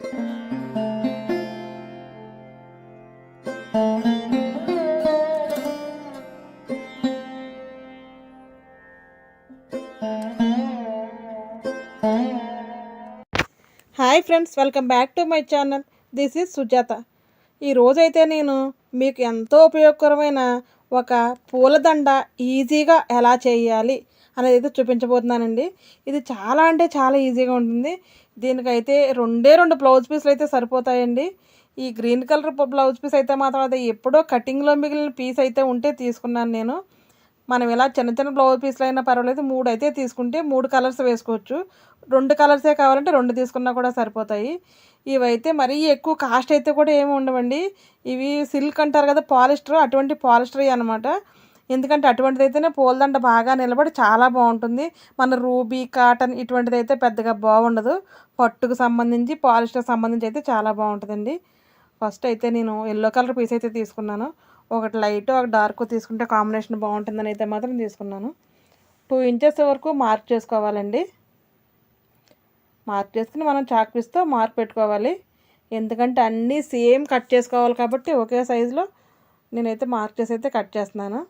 Hi friends welcome back to my channel. This is Sujatha. ఈరోజైతే నేను మీకు ఎంతో ఉపయోగకరమైన ఒక పూలదండ ఈజీగా ఎలా చేయాలి అనేది అయితే చూపించబోతున్నానండి. ఇది చాలా అంటే చాలా ఈజీగా ఉంటుంది. దీనికైతే రెండే రెండు బ్లౌజ్ పీస్లు అయితే సరిపోతాయండి. ఈ గ్రీన్ కలర్ బ్లౌజ్ పీస్ అయితే మాత్రం అది ఎప్పుడో కటింగ్లో మిగిలిన పీస్ అయితే ఉంటే తీసుకున్నాను నేను. మనం ఇలా చిన్న చిన్న బ్లౌజ్ పీస్లు అయినా పర్వాలేదు మూడు అయితే తీసుకుంటే మూడు కలర్స్ వేసుకోవచ్చు. రెండు కలర్సే కావాలంటే రెండు తీసుకున్నా కూడా సరిపోతాయి. ఇవైతే మరీ ఎక్కువ కాస్ట్ అయితే కూడా ఏమి ఉండవండి. ఇవి సిల్క్ అంటారు కదా పాలిస్టర్ అటువంటి పాలిస్టర్ అనమాట ఎందుకంటే అటువంటిది అయితేనే పూలదండ బాగా నిలబడి చాలా బాగుంటుంది. మన రూబీ కాటన్ ఇటువంటిది అయితే పెద్దగా బాగుండదు. పట్టుకు సంబంధించి పాలిస్టర్ సంబంధించి అయితే చాలా బాగుంటుందండి. ఫస్ట్ అయితే నేను ఎల్లో కలర్ పీస్ అయితే తీసుకున్నాను. ఒకటి లైట్ ఒక డార్క్ తీసుకుంటే కాంబినేషన్ బాగుంటుందని అయితే మాత్రం తీసుకున్నాను. టూ ఇంచెస్ వరకు మార్క్ చేసుకోవాలండి. మార్క్ చేసుకుని మనం చాక్ పీస్తో మార్క్ పెట్టుకోవాలి. ఎందుకంటే అన్నీ సేమ్ కట్ చేసుకోవాలి కాబట్టి ఒకే సైజులో నేనైతే మార్క్ చేసి అయితే కట్ చేస్తున్నాను.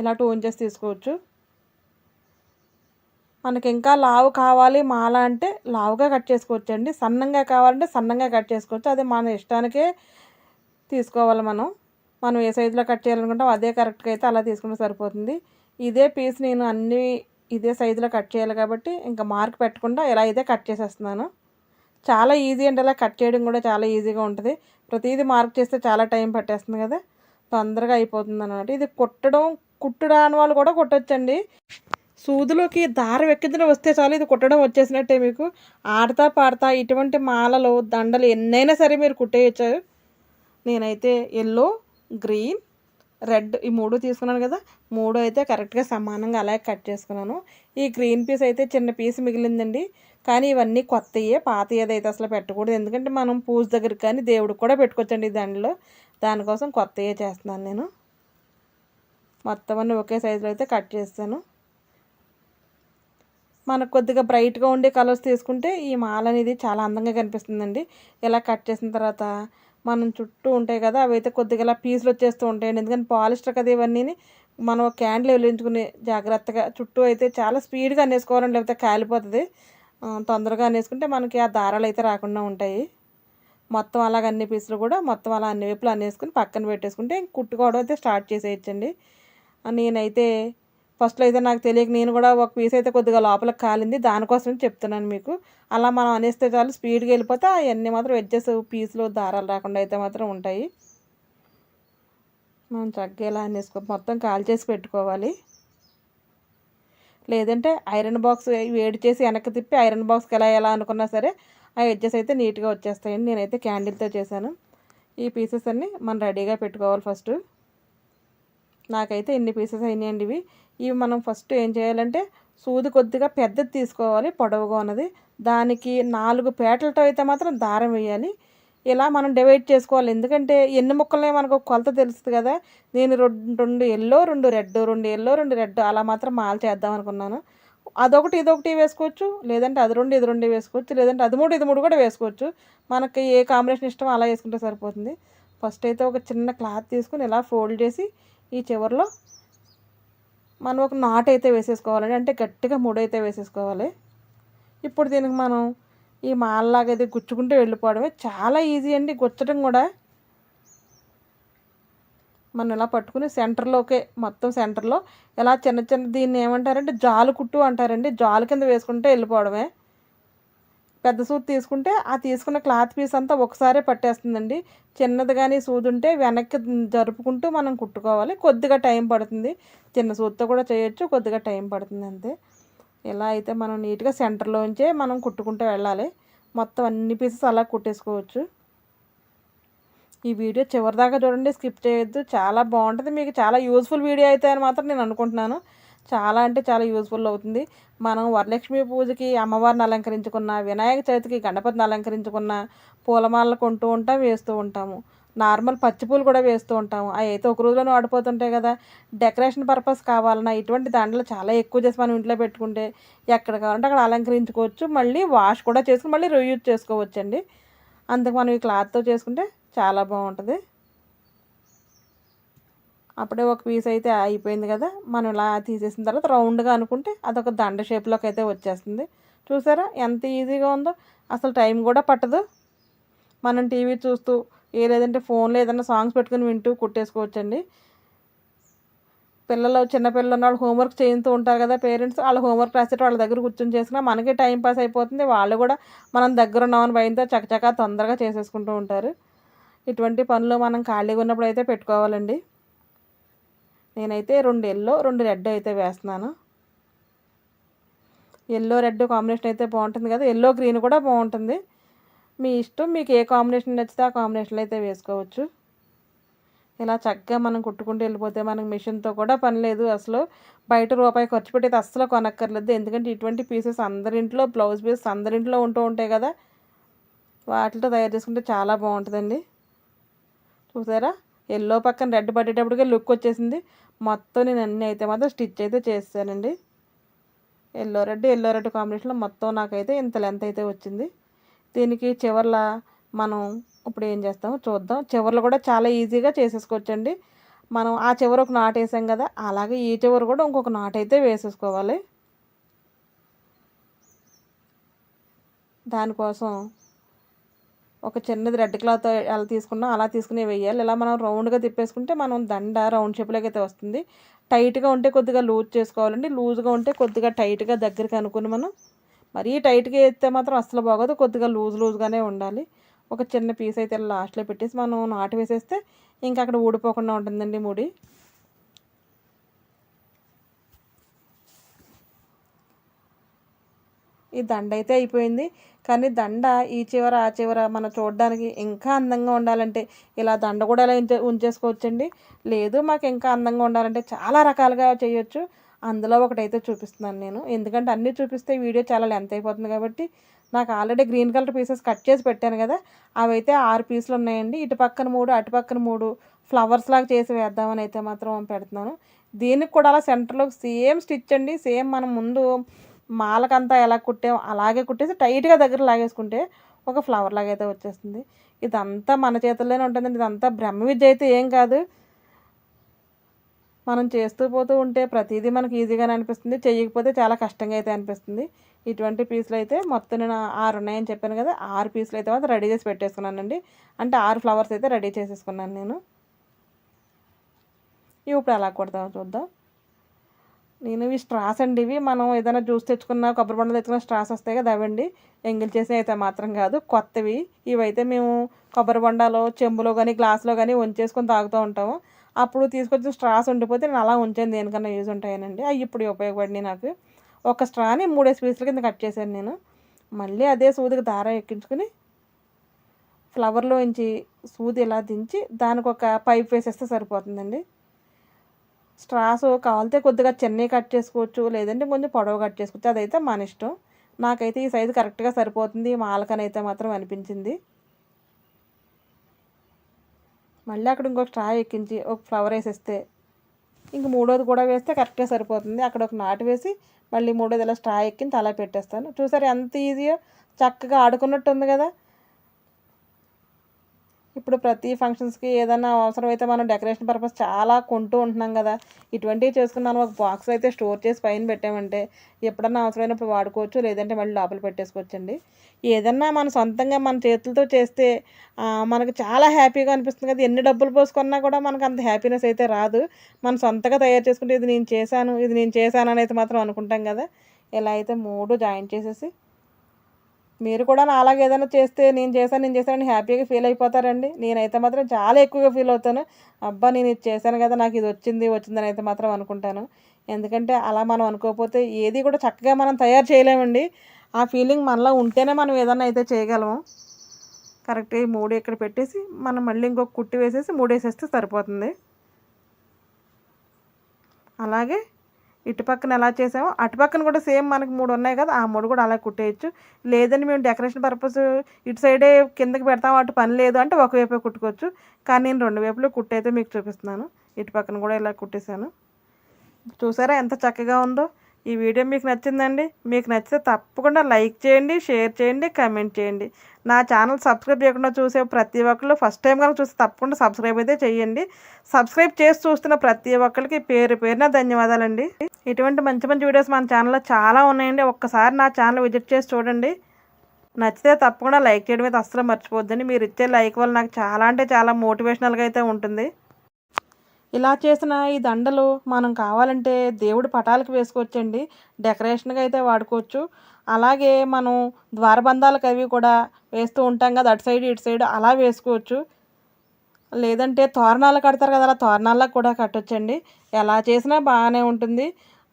ఇలా టూ ఇంచెస్ తీసుకోవచ్చు? మనకి ఇంకా లావు కావాలి మాల అంటే లావుగా కట్ చేసుకోవచ్చు అండి సన్నంగా కావాలంటే సన్నంగా కట్ చేసుకోవచ్చు. అది మన ఇష్టానికే తీసుకోవాలి మనం. మనం ఏ సైజులో కట్ చేయాలనుకుంటాం అదే కరెక్ట్గా అయితే అలా తీసుకుంటే సరిపోతుంది. ఇదే పీస్ నేను అన్ని ఇదే సైజులో కట్ చేయాలి కాబట్టి ఇంకా మార్క్ పెట్టకుండా ఇలా అయితే కట్ చేసేస్తున్నాను. చాలా ఈజీ అంటే అలా కట్ చేయడం కూడా చాలా ఈజీగా ఉంటుంది. ప్రతిదీ మార్క్ చేస్తే చాలా టైం పట్టేస్తుంది కదా. తొందరగా అయిపోతుంది అనమాట ఇది కుట్టడం కుట్టడాని వాళ్ళు కూడా కుట్టచ్చండి. సూదులోకి దారం ఎక్కించిన వస్తే చాలు ఇది కుట్టడం వచ్చేసినట్టే మీకు. ఆడతా పాడతా ఇటువంటి మాలలు దండలు ఎన్నైనా సరే మీరు కుట్టేయచ్చు. నేనైతే ఎల్లో గ్రీన్ రెడ్ ఈ మూడు తీసుకున్నాను కదా. మూడు అయితే కరెక్ట్గా సమానంగా అలాగే కట్ చేసుకున్నాను. ఈ గ్రీన్ పీస్ అయితే చిన్న పీస్ మిగిలిందండి. కానీ ఇవన్నీ కొత్తయే పాత ఏదైతే అసలు పెట్టకూడదు. ఎందుకంటే మనం పూజ దగ్గరికి కానీ దేవుడికి కూడా పెట్టుకోవచ్చండి ఈ దానిలో దానికోసం కొత్తయే చేస్తున్నాను నేను. మొత్తం అన్నీ ఒకే సైజులో అయితే కట్ చేస్తాను. మనకు కొద్దిగా బ్రైట్గా ఉండే కలర్స్ తీసుకుంటే ఈ మాల అనేది చాలా అందంగా కనిపిస్తుందండి. ఇలా కట్ చేసిన తర్వాత మనం చుట్టూ ఉంటాయి కదా అవి అయితే కొద్దిగా ఇలా పీసులు వచ్చేస్తూ ఉంటాయండి. ఎందుకంటే పాలిస్టర్ కదా ఇవన్నీ మనం క్యాండిల్ వెలిగించుకుని జాగ్రత్తగా చుట్టూ అయితే చాలా స్పీడ్గా అనేసుకోవాలండి లేకపోతే కాలిపోతుంది. తొందరగా అనేసుకుంటే మనకి ఆ దారాలు అయితే రాకుండా ఉంటాయి. మొత్తం అలాగ అన్ని పీసులు కూడా మొత్తం అలా అన్ని వైపులు అనేసుకుని పక్కన పెట్టేసుకుంటే కుట్టుకోవడం అయితే స్టార్ట్ చేసేయచ్చండి. నేనైతే ఫస్ట్లో అయితే నాకు తెలియక నేను కూడా ఒక పీస్ అయితే కొద్దిగా లోపలికి కాలింది. దానికోసం చెప్తున్నాను మీకు. అలా మనం అనేస్తే చాలు స్పీడ్గా వెళ్ళిపోతే అవన్నీ మాత్రం ఎడ్జెస్ పీసులు దారాలు రాకుండా అయితే మాత్రం ఉంటాయి. మనం చక్కగా ఇలా అనేసుకో మొత్తం కాల్ చేసి పెట్టుకోవాలి. లేదంటే ఐరన్ బాక్స్ వేడి చేసి వెనక్కి తిప్పి ఐరన్ బాక్స్కి ఎలా ఎలా అనుకున్నా సరే ఆ ఎడ్జెస్ అయితే నీట్గా వచ్చేస్తాయండి. నేనైతే క్యాండిల్తో చేశాను. ఈ పీసెస్ అన్నీ మనం రెడీగా పెట్టుకోవాలి ఫస్ట్ నాకైతే ఎన్ని పీసెస్ అయినాయండి ఇవి. ఇవి మనం ఫస్ట్ ఏం చేయాలంటే సూది కొద్దిగా పెద్దది తీసుకోవాలి పొడవుగా ఉన్నది. దానికి నాలుగు పేటలతో అయితే మాత్రం దారం వేయాలి. ఇలా మనం డివైడ్ చేసుకోవాలి. ఎందుకంటే ఎన్ని ముక్కలనే మనకు కొలత తెలుస్తుంది కదా. నేను రెండు రెండు ఎల్లో రెండు రెడ్ రెండు ఎల్లో రెండు రెడ్ అలా మాత్రం మాల్ చేద్దాం అనుకున్నాను. అదొకటి ఇదొకటి వేసుకోవచ్చు. లేదంటే అది రెండు ఇది రెండు వేసుకోవచ్చు. లేదంటే అది మూడు ఇది మూడు కూడా వేసుకోవచ్చు. మనకి ఏ కాంబినేషన్ ఇష్టమో అలా వేసుకుంటే సరిపోతుంది. ఫస్ట్ అయితే ఒక చిన్న క్లాత్ తీసుకుని ఇలా ఫోల్డ్ చేసి ఈ చివరిలో మనం ఒక నాట్ అయితే వేసేసుకోవాలండి అంటే గట్టిగా ముడైతే వేసేసుకోవాలి. ఇప్పుడు దీనికి మనం ఈ మాల్లాగా అయితే గుచ్చుకుంటూ వెళ్ళిపోవడమే చాలా ఈజీ అండి. గుచ్చడం కూడా మనం ఇలా పట్టుకుని సెంటర్లోకే మొత్తం సెంటర్లో ఇలా చిన్న చిన్న దీన్ని ఏమంటారంటే జాలు కుట్టు అంటారండి. జాలు కింద వేసుకుంటే వెళ్ళిపోవడమే. పెద్ద సూది తీసుకుంటే ఆ తీసుకున్న క్లాత్ పీస్ అంతా ఒకసారే పట్టేస్తుందండి. చిన్నది కానీ సూది ఉంటే వెనక్కి జరుపుకుంటూ మనం కుట్టుకోవాలి. కొద్దిగా టైం పడుతుంది. చిన్న సూదితో కూడా చేయొచ్చు కొద్దిగా టైం పడుతుంది అంతే. ఇలా అయితే మనం నీట్గా సెంటర్లోంచే మనం కుట్టుకుంటూ వెళ్ళాలి. మొత్తం అన్ని పీసెస్ అలా కుట్టేసుకోవచ్చు. ఈ వీడియో చివరిదాకా చూడండి. స్కిప్ చేయొద్దు. చాలా బాగుంటుంది. మీకు చాలా యూస్ఫుల్ వీడియో అయితే అని మాత్రం నేను అనుకుంటున్నాను. చాలా అంటే చాలా యూస్ఫుల్ అవుతుంది. మనం వరలక్ష్మి పూజకి అమ్మవారిని అలంకరించుకున్న వినాయక చవితికి గణపతిని అలంకరించుకున్న పూలమాలలు కొంటూ ఉంటాం వేస్తూ ఉంటాము. నార్మల్ పచ్చిపూలు కూడా వేస్తూ ఉంటాము. అవి అయితే ఒక రోజులోనే వాడిపోతుంటాయి కదా. డెకరేషన్ పర్పస్ కావాలన్నా ఇటువంటి దండలు చాలా ఎక్కువ చేసి మనం ఇంట్లో పెట్టుకుంటే ఎక్కడ కావాలంటే అక్కడ అలంకరించుకోవచ్చు. మళ్ళీ వాష్ కూడా చేసుకుని మళ్ళీ రీయూజ్ చేసుకోవచ్చండి. అందుకు మనం ఈ క్లాత్తో చేసుకుంటే చాలా బాగుంటుంది. అప్పుడే ఒక పీస్ అయితే అయిపోయింది కదా. మనం ఇలా తీసేసిన తర్వాత రౌండ్గా అనుకుంటే అదొక దండ షేప్లోకి అయితే వచ్చేస్తుంది. చూసారా? ఎంత ఈజీగా ఉందో. అసలు టైం కూడా పట్టదు. మనం టీవీ చూస్తూ ఏ లేదంటే ఫోన్లో ఏదైనా సాంగ్స్ పెట్టుకుని వింటూ కుట్టేసుకోవచ్చండి. పిల్లలు చిన్నపిల్లలు ఉన్న వాళ్ళు హోంవర్క్ చేస్తూ ఉంటారు కదా పేరెంట్స్. వాళ్ళు హోంవర్క్ రాసేట వాళ్ళ దగ్గర కూర్చొని చేసినా మనకి టైం పాస్ అయిపోతుంది. వాళ్ళు కూడా మనం దగ్గర ఉన్నామని భయంతో చకచకా తొందరగా చేసేసుకుంటూ ఉంటారు. ఇటువంటి పనులు మనం ఖాళీగా ఉన్నప్పుడు అయితే పెట్టుకోవాలండి. నేనైతే రెండు ఎల్లో రెండు రెడ్ అయితే వేస్తున్నాను. ఎల్లో రెడ్ కాంబినేషన్ అయితే బాగుంటుంది కదా. ఎల్లో గ్రీన్ కూడా బాగుంటుంది. మీ ఇష్టం మీకు ఏ కాంబినేషన్ నచ్చితే ఆ కాంబినేషన్లో అయితే వేసుకోవచ్చు. ఇలా చక్కగా మనం కుట్టుకుంటూ వెళ్ళిపోతే మనకు మిషన్తో కూడా పని లేదు అసలు. బయట రూపాయి ఖర్చు పెట్టేది అస్సలు కొనక్కర్లేదు. ఎందుకంటే ఇటువంటి పీసెస్ అందరింట్లో బ్లౌజ్ పీసెస్ అందరింట్లో ఉంటూ ఉంటాయి కదా. వాటితో తయారు చేసుకుంటే చాలా బాగుంటుందండి. చూసారా? ఎల్లో పక్కన రెడ్ పడేటప్పటికే లుక్ వచ్చేసింది. మొత్తం నేను అన్నీ అయితే మాత్రం స్టిచ్ అయితే చేస్తానండి ఎల్లో రెడ్ ఎల్లో రెడ్ కాంబినేషన్లో మొత్తం నాకైతే ఇంత లెంత్ అయితే వచ్చింది. దీనికి చివర్ల మనం ఇప్పుడు ఏం చేస్తాము చూద్దాం. చివర్లు కూడా చాలా ఈజీగా చేసేసుకోవచ్చండి. మనం ఆ చివర ఒక నాట్ వేసాం కదా అలాగే ఈ చివర కూడా ఇంకొక నాట్ అయితే వేసేసుకోవాలి. దానికోసం ఒక చిన్నది రెడ్ క్లాత్ ఎలా తీసుకున్నా అలా తీసుకునే వేయాలి ఇలా మనం రౌండ్గా తిప్పేసుకుంటే మనం దండ రౌండ్ షేప్లోకి అయితే వస్తుంది. టైట్గా ఉంటే కొద్దిగా లూజ్ చేసుకోవాలండి. లూజ్గా ఉంటే కొద్దిగా టైట్గా దగ్గరికి అనుకుని మనం మరీ టైట్గా వేస్తే మాత్రం అస్సలు బాగోదు. కొద్దిగా లూజ్ లూజ్గానే ఉండాలి. ఒక చిన్న పీస్ అయితే లాస్ట్లో పెట్టేసి మనం నాటు వేసేస్తే ఇంకా అక్కడ ఊడిపోకుండా ఉంటుందండి ముడి. ఈ దండ అయితే అయిపోయింది. కానీ దండ ఈ చివర ఆ చివర మనం చూడడానికి ఇంకా అందంగా ఉండాలంటే ఇలా దండ కూడా ఇలా ఉంచేసుకోవచ్చండి? లేదు మాకు ఇంకా అందంగా ఉండాలంటే చాలా రకాలుగా చేయొచ్చు. అందులో ఒకటైతే చూపిస్తున్నాను నేను. ఎందుకంటే అన్నీ చూపిస్తే వీడియో చాలా లెంత్ అయిపోతుంది కాబట్టి నాకు already green colour pieces cut చేసి పెట్టాను కదా అవైతే ఆరు పీసులు ఉన్నాయండి. ఇటు పక్కన మూడు అటు పక్కన మూడు ఫ్లవర్స్ లాగా చేసి వేద్దామని అయితే మాత్రం పెడుతున్నాను. దీనికి కూడా అలా సెంటర్లో సేమ్ స్టిచ్ అండి. సేమ్ మనం ముందు మాలకంతా ఎలా కుట్టాం అలాగే కుట్టేసి టైట్గా దగ్గర లాగేసుకుంటే ఒక ఫ్లవర్ లాగా అయితే వచ్చేస్తుంది. ఇదంతా మన చేతుల్లోనే ఉంటుందండి. ఇదంతా బ్రహ్మ విద్య అయితే ఏం కాదు. మనం చేస్తూ పోతూ ఉంటే ప్రతిదీ మనకి ఈజీగానే అనిపిస్తుంది. చేయకపోతే చాలా కష్టంగా అయితే అనిపిస్తుంది. ఇటువంటి పీసులు అయితే మొత్తం నేను ఆరు ఉన్నాయని చెప్పాను కదా ఆరు పీసులు అయితే మాత్రం రెడీ చేసి పెట్టేసుకున్నానండి. అంటే ఆరు ఫ్లవర్స్ అయితే రెడీ చేసేసుకున్నాను నేను. ఇప్పుడు ఎలా కొడతామో చూద్దాం. నేను ఇవి స్ట్రాస్ అండి ఇవి. మనం ఏదైనా జ్యూస్ తెచ్చుకున్న కొబ్బరి బండ తెచ్చుకున్న స్ట్రాస్ వస్తాయి కదా అవండి. ఎంగిల్ చేసినవి అయితే మాత్రం కాదు. కొత్తవి. ఇవైతే మేము కొబ్బరి బొండాలో చెంబులో కానీ గ్లాసులో కానీ ఉంచేసుకొని తాగుతూ ఉంటాము. అప్పుడు తీసుకొచ్చిన స్ట్రాస్ ఉండిపోతే నేను అలా ఉంచాను. దేనికన్నా యూజ్ ఉంటాయనండి. అవి ఇప్పుడు ఉపయోగపడినాయి నాకు. ఒక స్ట్రాని మూడేసి పీసుల కింద కట్ చేశాను నేను. మళ్ళీ అదే సూదికి దారం ఎక్కించుకుని ఫ్లవర్లో నుంచి సూది ఇలా దించి దానికి ఒక పైప్ వేసేస్తే సరిపోతుందండి. స్ట్రాస్ కావాలితే కొద్దిగా చిన్నవి కట్ చేసుకోవచ్చు లేదంటే కొంచెం పొడవు కట్ చేసుకోవచ్చు అదైతే మన ఇష్టం. నాకైతే ఈ సైజు కరెక్ట్గా సరిపోతుంది. మాలకనైతే మాత్రం అనిపించింది. మళ్ళీ అక్కడ ఇంకొక స్ట్రా ఎక్కించి ఒక ఫ్లవర్ వేసేస్తే ఇంక మూడోది కూడా వేస్తే కరెక్ట్గా సరిపోతుంది. అక్కడ ఒక నాటు వేసి మళ్ళీ మూడోది ఇలా స్ట్రా ఎక్కించి అలా పెట్టేస్తాను. చూసారు ఎంత ఈజీయో? చక్కగా ఆడుకున్నట్టు ఉంది కదా. ఇప్పుడు ప్రతి ఫంక్షన్స్కి ఏదైనా అవసరమైతే మనం డెకరేషన్ పర్పస్ చాలా కొంటూ ఉంటున్నాం కదా. ఇటువంటివి చేసుకుని మనం ఒక బాక్స్ అయితే స్టోర్ చేసి పైన పెట్టామంటే ఎప్పుడన్నా అవసరమైనప్పుడు వాడుకోవచ్చు. లేదంటే మళ్ళీ లోపల పెట్టేసుకోవచ్చండి. ఏదన్నా మన సొంతంగా మన చేతులతో చేస్తే మనకు చాలా హ్యాపీగా అనిపిస్తుంది కదా. ఎన్ని డబ్బులు పోసుకున్నా కూడా మనకు అంత హ్యాపీనెస్ అయితే రాదు. మనం సొంతగా తయారు చేసుకుంటే ఇది నేను చేశాను ఇది నేను చేశాను అని అయితే మాత్రం అనుకుంటాం కదా. ఇలా అయితే మూడు జాయింట్ చేసేసి మీరు కూడా నా అలాగే ఏదైనా చేస్తే నేను చేశాను నేను చేశానని హ్యాపీగా ఫీల్ అయిపోతారండి. నేనైతే మాత్రం చాలా ఎక్కువగా ఫీల్ అవుతాను. అబ్బా నేను ఇది చేశాను కదా నాకు ఇది వచ్చింది వచ్చిందని అయితే మాత్రం అనుకుంటాను. ఎందుకంటే అలా మనం అనుకోకపోతే ఏది కూడా చక్కగా మనం తయారు చేయలేమండి. ఆ ఫీలింగ్ మనలో ఉంటేనే మనం ఏదన్నా అయితే చేయగలము. కరెక్ట్ ఈ మూడు ఇక్కడ పెట్టేసి మనం మళ్ళీ ఇంకొక కుట్టి వేసేసి మూడు వేసేస్తే సరిపోతుంది. అలాగే ఇటు పక్కన ఎలా చేసామో అటు పక్కన కూడా సేమ్ మనకి మూడు ఉన్నాయి కదా ఆ మూడు కూడా అలా కుట్టేయచ్చు. లేదని మేము డెకరేషన్ పర్పస్ ఇటు సైడే కిందకి పెడతాం అటు పని లేదు అంటే ఒకవైపే కుట్టుకోవచ్చు. కానీ నేను రెండు వైపులు కుట్టయితే మీకు చూపిస్తున్నాను. ఇటు పక్కన కూడా ఇలా కుట్టేశాను. చూసారా ఎంత చక్కగా ఉందో? ఈ వీడియో మీకు నచ్చిందండి మీకు నచ్చితే తప్పకుండా లైక్ చేయండి షేర్ చేయండి కమెంట్ చేయండి. నా ఛానల్ సబ్స్క్రైబ్ చేయకుండా చూసే ప్రతి ఒక్కరు ఫస్ట్ టైం కనుక చూస్తే తప్పకుండా సబ్స్క్రైబ్ అయితే చేయండి. సబ్స్క్రైబ్ చేసి చూస్తున్న ప్రతి ఒక్కరికి పేరు పేరున ధన్యవాదాలండి. ఇటువంటి మంచి మంచి వీడియోస్ మన ఛానల్లో చాలా ఉన్నాయండి. ఒక్కసారి నా ఛానల్ విజిట్ చేసి చూడండి. నచ్చితే తప్పకుండా లైక్ చేయడం అయితే అస్సలు మర్చిపోద్దండి మీరు ఇచ్చే లైక్ వల్ల నాకు చాలా అంటే చాలా మోటివేషనల్గా అయితే ఉంటుంది. ఇలా చేసిన ఈ దండలు మనం కావాలంటే దేవుడి పటాలకు వేసుకోవచ్చండి. డెకరేషన్గా అయితే వాడుకోవచ్చు. అలాగే మనం ద్వారబంధాలకు అవి కూడా వేస్తూ ఉంటాం కదా అటు సైడ్ ఇటు సైడ్ అలా వేసుకోవచ్చు. లేదంటే తోరణాలు కడతారు కదా అలా తోరణాలకు కూడా కట్టొచ్చండి. ఎలా చేసినా బాగానే ఉంటుంది.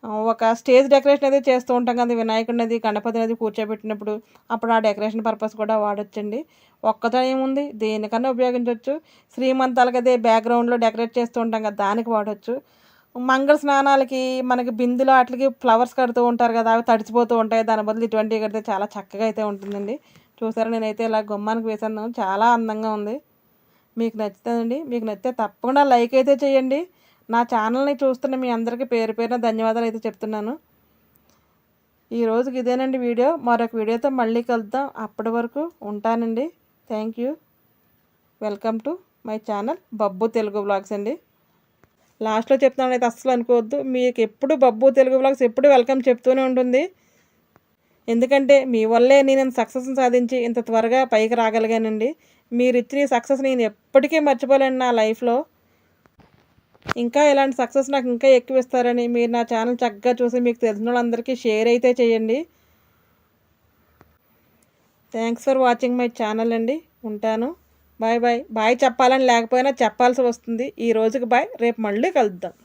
ఒక స్టేజ్ డెకరేషన్ అయితే చేస్తూ ఉంటాం కదా వినాయకుడిని అది గణపతి అది కూర్చోబెట్టినప్పుడు అప్పుడు ఆ డెకరేషన్ పర్పస్ కూడా వాడచ్చండి. ఒక్కతో ఏముంది దేనికన్నా ఉపయోగించవచ్చు శ్రీమంతాలకి అదే బ్యాక్గ్రౌండ్లో డెకరేట్ చేస్తూ ఉంటాం కదా దానికి వాడచ్చు. మంగళ స్నానాలకి మనకి బిందులో వాటికి ఫ్లవర్స్ కడుతూ ఉంటారు కదా అవి తడిచిపోతూ ఉంటాయి. దాని బదులు ఇటువంటివి కడితే చాలా చక్కగా అయితే ఉంటుందండి. చూసారా నేనైతే ఇలా గుమ్మానికి వేసాను. చాలా అందంగా ఉంది. మీకు నచ్చుతుందండి. మీకు నచ్చితే తప్పకుండా లైక్ అయితే చేయండి. నా ఛానల్ని చూస్తున్న మీ అందరికీ పేరు పేరున ధన్యవాదాలు అయితే చెప్తున్నాను. ఈ రోజుకి ఇదేనండి వీడియో. మరొక వీడియోతో మళ్ళీ కలుద్దాం. అప్పటి వరకు ఉంటానండి. Thank you welcome to my channel Babbu Telugu blogs అండి. లాస్ట్లో చెప్తున్నాను అయితే అస్సలు అనుకోవద్దు. మీకు ఎప్పుడు బబ్బు తెలుగు బ్లాగ్స్ ఎప్పుడు వెల్కమ్ చెప్తూనే ఉంటుంది. ఎందుకంటే మీ వల్లే నేను సక్సెస్ని సాధించి ఇంత త్వరగా పైకి రాగలిగానండి. మీరు ఇచ్చిన సక్సెస్ నేను ఎప్పటికీ మర్చిపోలేను నా లైఫ్లో ఇంకా ఇలాంటి సక్సెస్ నాకు ఇంకా ఎక్కువ ఇస్తారని మీరు నా ఛానల్ చక్కగా చూసి మీకు తెలిసిన వాళ్ళందరికీ షేర్ అయితే చేయండి. Thanks for watching my channel అండి. ఉంటాను. బాయ్ బాయ్ బాయ్ చెప్పాలని లేకపోయినా చెప్పాల్సి వస్తుంది. ఈ రోజుకి బాయ్ రేపు మళ్ళీ కలుద్దాం.